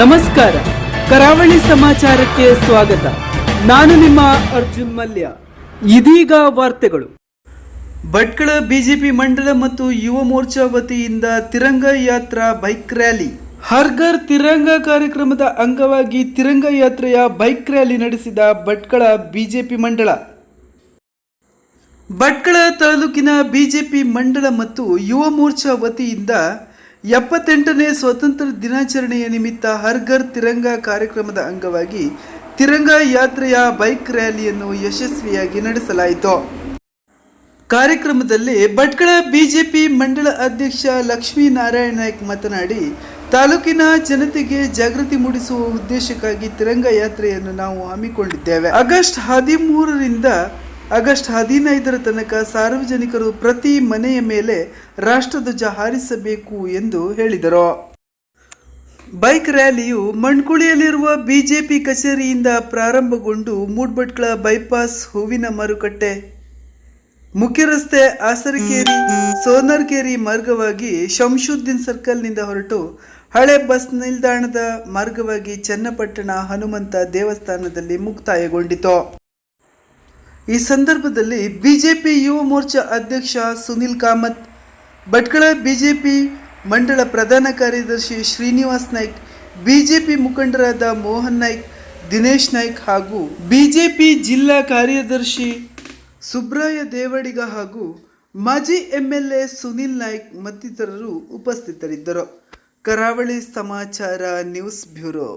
ನಮಸ್ಕಾರ. ಕರಾವಳಿ ಸಮಾಚಾರಕ್ಕೆ ಸ್ವಾಗತ. ನಾನು ನಿಮ್ಮ ಅರ್ಜುನ್ ಮಲ್ಯ. ಇದೀಗ ವಾರ್ತೆಗಳು. ಭಟ್ಕಳ ಬಿಜೆಪಿ ಮಂಡಲ ಮತ್ತು ಯುವ ಮೋರ್ಚಾ ವತಿಯಿಂದ ತಿರಂಗ ಯಾತ್ರಾ ಬೈಕ್ ರ್ಯಾಲಿ. ಹರ್ಗರ್ ತಿರಂಗ ಕಾರ್ಯಕ್ರಮದ ಅಂಗವಾಗಿ ತಿರಂಗ ಯಾತ್ರೆಯ ಬೈಕ್ ರ್ಯಾಲಿ ನಡೆಸಿದ ಭಟ್ಕಳ ಬಿಜೆಪಿ ಮಂಡಳ ಭಟ್ಕಳ ತಾಲೂಕಿನ ಬಿಜೆಪಿ ಮಂಡಳ ಮತ್ತು ಯುವ ಮೋರ್ಚಾ ವತಿಯಿಂದ ಎಪ್ಪತ್ತೆಂಟನೇ ಸ್ವಾತಂತ್ರ್ಯ ದಿನಾಚರಣೆಯ ನಿಮಿತ್ತ ಹರ್ಘರ್ ತಿರಂಗ ಕಾರ್ಯಕ್ರಮದ ಅಂಗವಾಗಿ ತಿರಂಗ ಯಾತ್ರೆಯ ಬೈಕ್ ರ್ಯಾಲಿಯನ್ನು ಯಶಸ್ವಿಯಾಗಿ ನಡೆಸಲಾಯಿತು. ಕಾರ್ಯಕ್ರಮದಲ್ಲಿ ಭಟ್ಕಳ ಬಿಜೆಪಿ ಮಂಡಳ ಅಧ್ಯಕ್ಷ ಲಕ್ಷ್ಮೀನಾರಾಯಣ ನಾಯ್ಕ್ ಮಾತನಾಡಿ, ತಾಲೂಕಿನ ಜನತೆಗೆ ಜಾಗೃತಿ ಮೂಡಿಸುವ ಉದ್ದೇಶಕ್ಕಾಗಿ ತಿರಂಗ ಯಾತ್ರೆಯನ್ನು ನಾವು ಹಮ್ಮಿಕೊಂಡಿದ್ದೇವೆ. ಆಗಸ್ಟ್ ಹದಿಮೂರರಿಂದ ಆಗಸ್ಟ್ ಹದಿನೈದರ ತನಕ ಸಾರ್ವಜನಿಕರು ಪ್ರತಿ ಮನೆಯ ಮೇಲೆ ರಾಷ್ಟ್ರಧ್ವಜ ಹಾರಿಸಬೇಕು ಎಂದು ಹೇಳಿದರು. ಬೈಕ್ ರ್ಯಾಲಿಯು ಮಣ್ಕುಳಿಯಲ್ಲಿರುವ ಬಿಜೆಪಿ ಕಚೇರಿಯಿಂದ ಪ್ರಾರಂಭಗೊಂಡು ಮೂಡ್ಬಟ್ಕಳ ಬೈಪಾಸ್ ಹೂವಿನ ಮಾರುಕಟ್ಟೆ ಮುಖ್ಯ ರಸ್ತೆ ಆಸರಕೇರಿ ಸೋನರ್ಕೇರಿ ಮಾರ್ಗವಾಗಿ ಶಂಶುದ್ದೀನ್ ಸರ್ಕಲ್ನಿಂದ ಹೊರಟು ಹಳೆ ಬಸ್ ನಿಲ್ದಾಣದ ಮಾರ್ಗವಾಗಿ ಚನ್ನಪಟ್ಟಣ ಹನುಮಂತ ದೇವಸ್ಥಾನದಲ್ಲಿ ಮುಕ್ತಾಯಗೊಂಡಿತು. ಈ ಸಂದರ್ಭದಲ್ಲಿ ಬಿಜೆಪಿ ಯುವ ಮೋರ್ಚಾ ಅಧ್ಯಕ್ಷ ಸುನಿಲ್ ಕಾಮತ್, ಭಟ್ಕಳ ಬಿಜೆಪಿ ಮಂಡಳ ಪ್ರಧಾನ ಕಾರ್ಯದರ್ಶಿ ಶ್ರೀನಿವಾಸ್ ನಾಯ್ಕ್, ಬಿಜೆಪಿ ಮುಖಂಡರಾದ ಮೋಹನ್ ನಾಯ್ಕ್, ದಿನೇಶ್ ನಾಯ್ಕ್ ಹಾಗೂ ಬಿಜೆಪಿ ಜಿಲ್ಲಾ ಕಾರ್ಯದರ್ಶಿ ಸುಬ್ರಾಯ ದೇವಡಿಗ ಹಾಗೂ ಮಾಜಿ M L A Sunil Naik ಮತ್ತಿತರರು ಉಪಸ್ಥಿತರಿದ್ದರು. ಕರಾವಳಿ ಸಮಾಚಾರ ನ್ಯೂಸ್ ಬ್ಯೂರೋ.